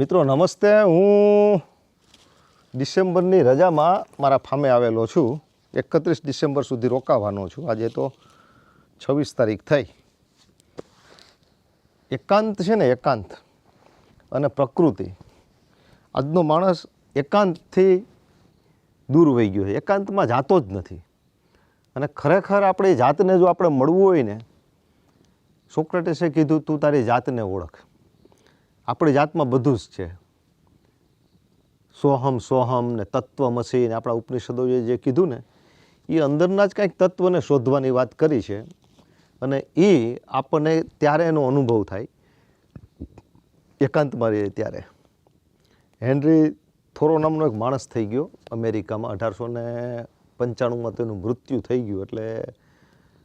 મિત્રો, નમસ્તે. હું ડિસેમ્બરની રજામાં મારા ફામે આવેલો છું. એકત્રીસ ડિસેમ્બર સુધી રોકાવાનો છું. આજે તો છવ્વીસ તારીખ થઈ. એકાંત છે ને, એકાંત અને પ્રકૃતિ. આજનો માણસ એકાંતથી દૂર વહી ગયો છે. એકાંતમાં જાતો જ નથી. અને ખરેખર આપણી જાતને જો આપણે મળવું હોય ને, સોક્રેટિસે કીધું, તું તારી જાતને ઓળખ. આપણી જાતમાં બધું જ છે. સોહમ સોહમ ને તત્વમસી ને આપણા ઉપનિષદોએ જે કીધું ને, એ અંદરના જ કાંઈક તત્વને શોધવાની વાત કરી છે. અને એ આપણને ત્યારે એનો અનુભવ થાય. એકાંતમાં રહીએ ત્યારે. હેનરી થોરો નામનો એક માણસ થઈ ગયો અમેરિકામાં, અઢારસો ને પંચાણુંમાં તેનું મૃત્યુ થઈ ગયું એટલે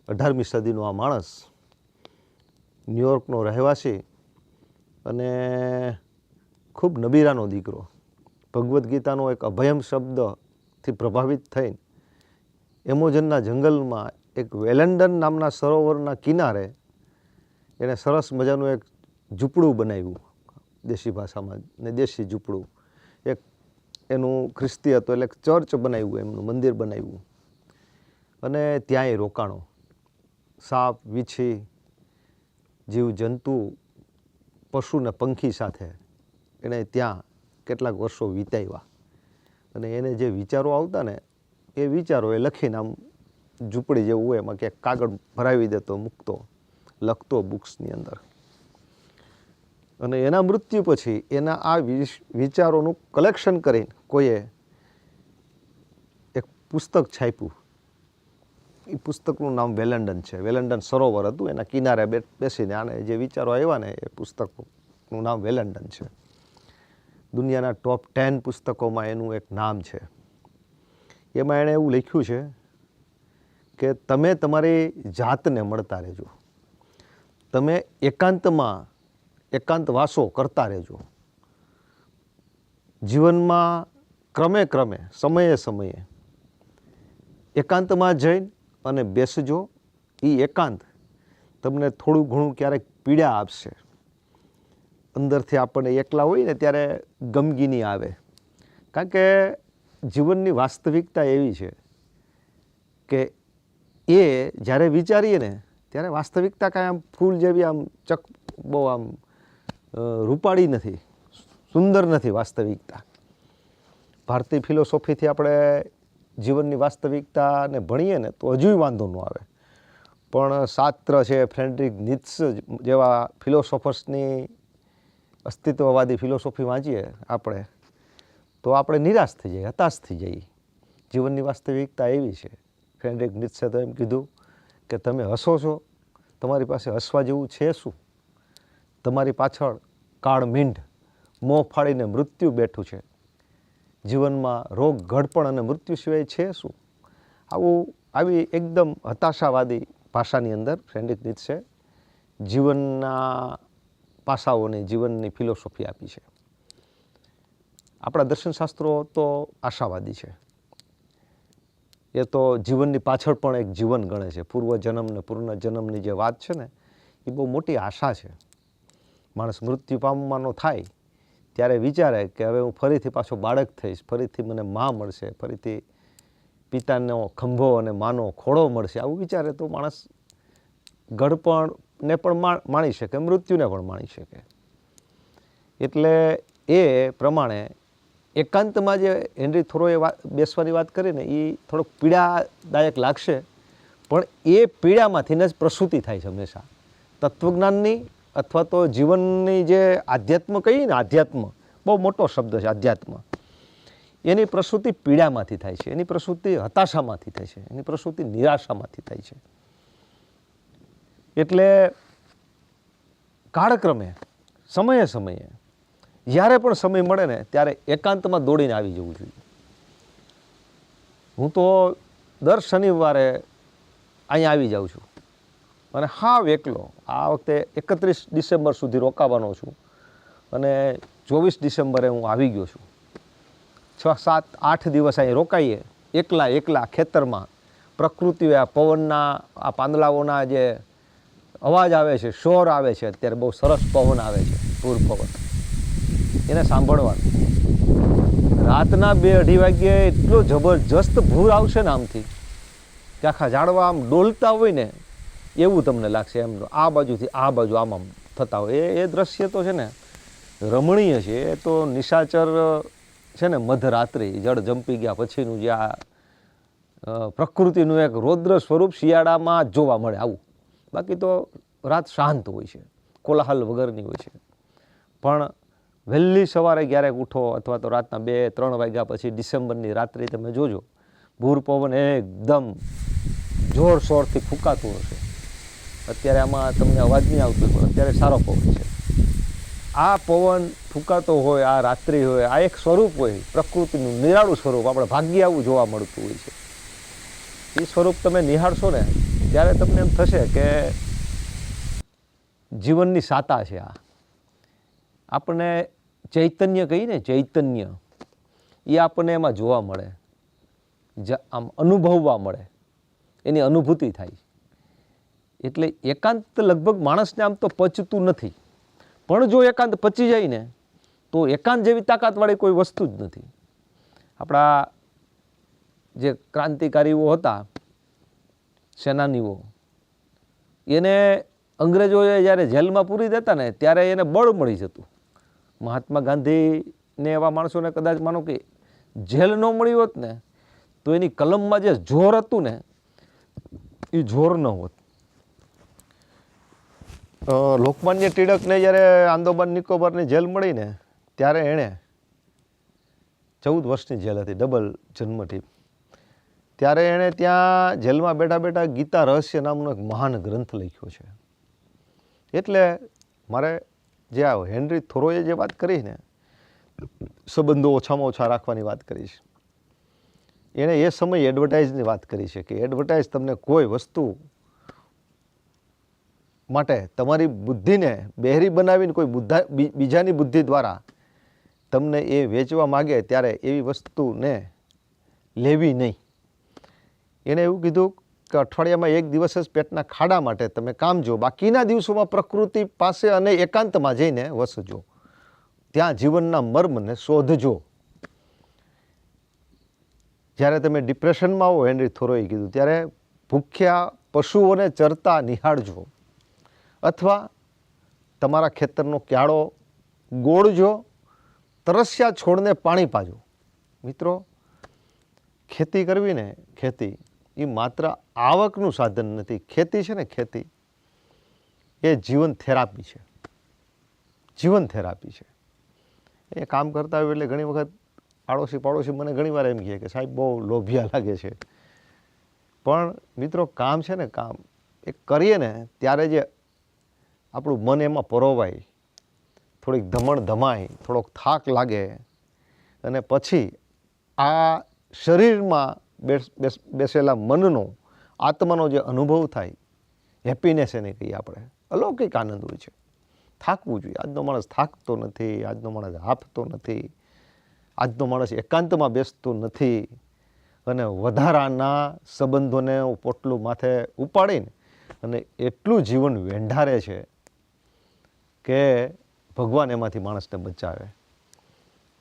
અઢારમી સદીનો આ માણસ ન્યુયોર્કનો રહેવાસી અને ખૂબ નબીરાનો દીકરો. ભગવદ્ ગીતાનો એક અભયમ શબ્દથી પ્રભાવિત થઈને એમોજનના જંગલમાં એક વેલેન્ડન નામના સરોવરના કિનારે એણે સરસ મજાનું એક ઝૂંપડું બનાવ્યું, દેશી ભાષામાં, ને દેશી ઝૂંપડું. એક એનું ખ્રિસ્તી હતું એટલે એક ચર્ચ બનાવ્યું, એમનું મંદિર બનાવ્યું. અને ત્યાંય રોકાણો. સાપ, વીછી જીવ જંતુ પશુ ને પંખી સાથે એણે ત્યાં કેટલાક વર્ષો વિતાવ્યા. અને એને જે વિચારો આવતા ને, એ વિચારો એ લખીને આમ ઝૂંપડી જેવું હોય, એમાં ક્યાંક કાગળ ભરાવી દેતો, મૂકતો, લખતો બુક્સની અંદર. અને એના મૃત્યુ પછી એના આ વિચારોનું કલેક્શન કરીને કોઈએ એક પુસ્તક છાપ્યું. એ પુસ્તકનું નામ વેલેન્ડન છે. વેલેન્ડન સરોવર હતું. એના કિનારે બેસીને આને જે વિચારો આવ્યા ને એ પુસ્તકનું નામ વેલેન્ડન છે. દુનિયાના ટોપ ટેન પુસ્તકોમાં એનું એક નામ છે. એમાં એણે એવું લખ્યું છે કે તમે તમારી જાતને મળતા રહેજો. તમે એકાંતમાં એકાંતવાસો કરતા રહેજો. જીવનમાં ક્રમે ક્રમે, સમયે સમયે એકાંતમાં જઈને અને બેસજો. એ એકાંત તમને થોડું ઘણું ક્યારેક પીડા આપશે. અંદરથી આપણને એકલા હોય ને ત્યારે ગમગીની આવે. કારણ કે જીવનની વાસ્તવિકતા એવી છે કે એ જ્યારે વિચારીએ ને ત્યારે વાસ્તવિકતા કાંઈ આમ ફૂલ જેવી આમ ચક બહુ આમ રૂપાળી નથી, સુંદર નથી વાસ્તવિકતા. ભારતીય ફિલોસોફીથી આપણે જીવનની વાસ્તવિકતાને ભણીએ ને તો હજુય વાંધો ન આવે. પણ શાસ્ત્ર છે ફ્રેન્ડ્રિક નિત્સ જેવા ફિલોસોફર્સની અસ્તિત્વવાદી ફિલોસોફી વાંચીએ આપણે, તો આપણે નિરાશ થઈ જઈએ, હતાશ થઈ જઈએ. જીવનની વાસ્તવિકતા એવી છે. ફ્રેડરિક નિત્સે તો એમ કીધું કે તમે હસો છો, તમારી પાસે હસવા જેવું છે શું? તમારી પાછળ કાળ મીંઢ મોં ફાડીને મૃત્યુ બેઠું છે. જીવનમાં રોગ ઘડપણ અને મૃત્યુ સિવાય છે શું? આવું આવી એકદમ હતાશાવાદી ભાષાની અંદર ફ્રેન્ડિક નીત્સે જીવનના પાસાઓને જીવનની ફિલોસોફી આપી છે. આપણા દર્શનશાસ્ત્રો તો આશાવાદી છે. એ તો જીવનની પાછળ પણ એક જીવન ગણે છે. પૂર્વ જન્મ ને પૂર્ણ જન્મની જે વાત છે ને, એ બહુ મોટી આશા છે. માણસ મૃત્યુ પામવાનો થાય ત્યારે વિચારે કે હવે હું ફરીથી પાછો બાળક થઈશ, ફરીથી મને મા મળશે, ફરીથી પિતાનો ખંભો અને માનો ખોળો મળશે. આવું વિચારે તો માણસ ગળપણને પણ માણી શકે, મૃત્યુને પણ માણી શકે. એટલે એ પ્રમાણે એકાંતમાં જે હેનરી થોરોએ વાત, બેસવાની વાત કરી ને એ થોડોક પીડાદાયક લાગશે, પણ એ પીડામાંથીને જ પ્રસૂતિ થાય છે હંમેશા. તત્વજ્ઞાનની અથવા તો જીવનની જે આધ્યાત્મ કહીએ ને, આધ્યાત્મ, બહુ મોટો શબ્દ છે, આધ્યાત્મ. એની પ્રસૂતિ પીડામાંથી થાય છે, એની પ્રસૂતિ હતાશામાંથી થાય છે, એની પ્રસૂતિ નિરાશામાંથી થાય છે. એટલે કાળક્રમે, સમયે સમયે, જ્યારે પણ સમય મળે ને, ત્યારે એકાંતમાં દોડીને આવી જવું જોઈએ. હું તો દર શનિવારે અહીંયા આવી જાઉં છું. અને હાવ એકલો. આ વખતે એકત્રીસ ડિસેમ્બર સુધી રોકાવાનો છું. અને ચોવીસ ડિસેમ્બરે હું આવી ગયો છું. છ, સાત, આઠ દિવસ અહીં રોકાઈએ. એકલા એકલા ખેતરમાં. પ્રકૃતિ આ પવનના, આ પાંદડાઓના જે અવાજ આવે છે, શોર આવે છે, અત્યારે બહુ સરસ પવન આવે છે, પૂર પવન. એને સાંભળવાનું. રાતના બે અઢી વાગ્યે એટલો જબરજસ્ત ભૂર આવશે ને આમથી. કે આખા ઝાડવા આમ ડોલતા હોય ને એવું તમને લાગશે એમ આ બાજુથી આ બાજુ આમ થતા હોય. એ એ દ્રશ્ય તો છે ને રમણીય છે. એ તો નિશાચર છે ને મધરાત્રિ, જળ જંપી ગયા પછીનું જે આ પ્રકૃતિનું એક રૌદ્ર સ્વરૂપ શિયાળામાં જોવા મળે આવું. બાકી તો રાત શાંત હોય છે. કોલાહલ વગરની હોય છે. પણ વહેલી સવારે ક્યારેક ઉઠો અથવા તો રાતના બે, ત્રણ વાગ્યા પછી ડિસેમ્બરની રાત્રિ તમે જોજો. ભૂર પવન એકદમ જોરશોરથી ફૂંકાતું હશે. અત્યારે આમાં તમને અવાજ નહીં આવતો, પણ અત્યારે સારો પવન છે. આ પવન ફૂંકાતો હોય, આ રાત્રિ હોય, આ એક સ્વરૂપ હોય, પ્રકૃતિનું નિરાળું સ્વરૂપ, આપણે ભાગ્ય આવું જોવા મળતું હોય છે. એ સ્વરૂપ તમે નિહાળશો ને, ત્યારે તમને એમ થશે કે જીવનની સાતા છે આ. આપણને ચૈતન્ય કહીને ચૈતન્ય, એ આપણને એમાં જોવા મળે. આમ અનુભવવા મળે. એની અનુભૂતિ થાય એટલે એકાંત લગભગ માણસને આમ તો પચતું નથી. પણ જો એકાંત પચી જાય ને, તો એકાંત જેવી તાકાતવાળી કોઈ વસ્તુ જ નથી. આપણા જે ક્રાંતિકારીઓ હતા, સેનાનીઓ, એને અંગ્રેજોએ જ્યારે જેલમાં પૂરી દેતા ને, ત્યારે એને બળ મળી જતું. મહાત્મા ગાંધીને એવા માણસોને કદાચ માનો કે જેલ ન મળી હોત ને, તો એની કલમમાં જે જોર હતું ને, એ જોર ન હોત. લોકમાન્ય ટિળકને જ્યારે આંદોબાર નિકોબારની જેલ મળી ને, ત્યારે એણે ચૌદ વર્ષની જેલ હતી, ડબલ જન્મથી. ત્યારે એણે ત્યાં જેલમાં બેઠા બેઠા ગીતા રહસ્ય નામનો એક મહાન ગ્રંથ લખ્યો છે. એટલે મારે જે આ હેનરી થોરોએ જે વાત કરી ને, સંબંધો ઓછામાં ઓછા રાખવાની વાત કરી છે. એણે એ સમયે એડવર્ટાઇઝની વાત કરી છે કે એડવર્ટાઇઝ તમને કોઈ વસ્તુ માટે તમારી બુદ્ધિને બહેરી બનાવીને કોઈ બુદ્ધા બીજાની બુદ્ધિ દ્વારા તમને એ વેચવા માગે ત્યારે એવી વસ્તુને લેવી નહીં. એણે એવું કીધું કે અઠવાડિયામાં એક દિવસ જ પેટના ખાડા માટે તમે કામજો બાકીના દિવસોમાં પ્રકૃતિ પાસે અને એકાંતમાં જઈને વસજો. ત્યાં જીવનના મર્મને શોધજો. જ્યારે તમે ડિપ્રેશનમાં આવો, હેનરી થોરોએ કીધું, ત્યારે ભૂખ્યા પશુઓને ચરતા નિહાળજો. અથવા તમારા ખેતરનો ક્યાળો ગોળજો, તરસ્યા છોડને પાણી પાજો. મિત્રો, ખેતી કરવી ને ખેતી, એ માત્ર આવકનું સાધન નથી. ખેતી છે ને ખેતી, એ જીવન થેરાપી છે. જીવન થેરાપી છે. એ કામ કરતા હોય એટલે ઘણી વખત આડોશી પાડોશી મને ઘણીવાર એમ કહે કે, સાહેબ, બહુ લોભિયા લાગે છે. પણ મિત્રો, કામ છે ને કામ, એ કરીએ ને ત્યારે જે આપણું મન એમાં પરોવાય. થોડીક ધમણ ધમાય, થોડોક થાક લાગે. અને પછી આ શરીરમાં બેસ બેસ, બેસેલા મનનો, આત્માનો જે અનુભવ થાય, હેપીનેસ એને કહીએ આપણે. અલૌકિક આનંદ હોય છે. થાકવું જોઈએ. આજનો માણસ થાકતો નથી, આજનો માણસ હાફતો નથી, આજનો માણસ એકાંતમાં બેસતો નથી. અને વધારાના સંબંધોને પોટલું માથે ઉપાડીને અને એટલું જીવન વેંઢારે છે કે ભગવાન એમાંથી માણસને બચાવે.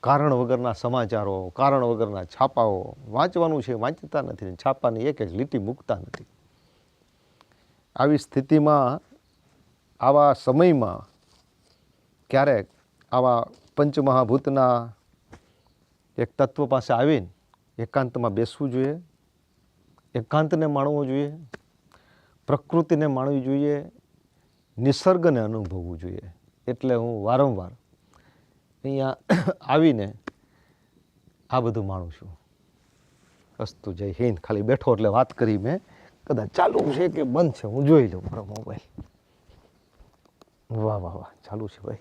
કારણ વગરના સમાચારો, કારણ વગરના છાપાઓ વાંચવાનું છે, વાંચતા નથી છાપાની એક એક લીટી મૂકતા નથી. આવી સ્થિતિમાં, આવા સમયમાં ક્યારેક આવા પંચમહાભૂતના એક તત્વ પાસે આવીને એકાંતમાં બેસવું જોઈએ, એકાંતને માણવું જોઈએ, પ્રકૃતિને માણવી જોઈએ નિસર્ગને અનુભવવું જોઈએ. એટલે હું વારંવાર અહીંયા આવીને આ બધું માણું છું. અસ્તુ, જય હિન્દ. ખાલી બેઠો એટલે વાત કરી મેં. કદાચ ચાલુ છે કે બંધ છે? હું જોઈ લઉં મારો મોબાઈલ વાહ વાહ વાહ. ચાલુ છે ભાઈ.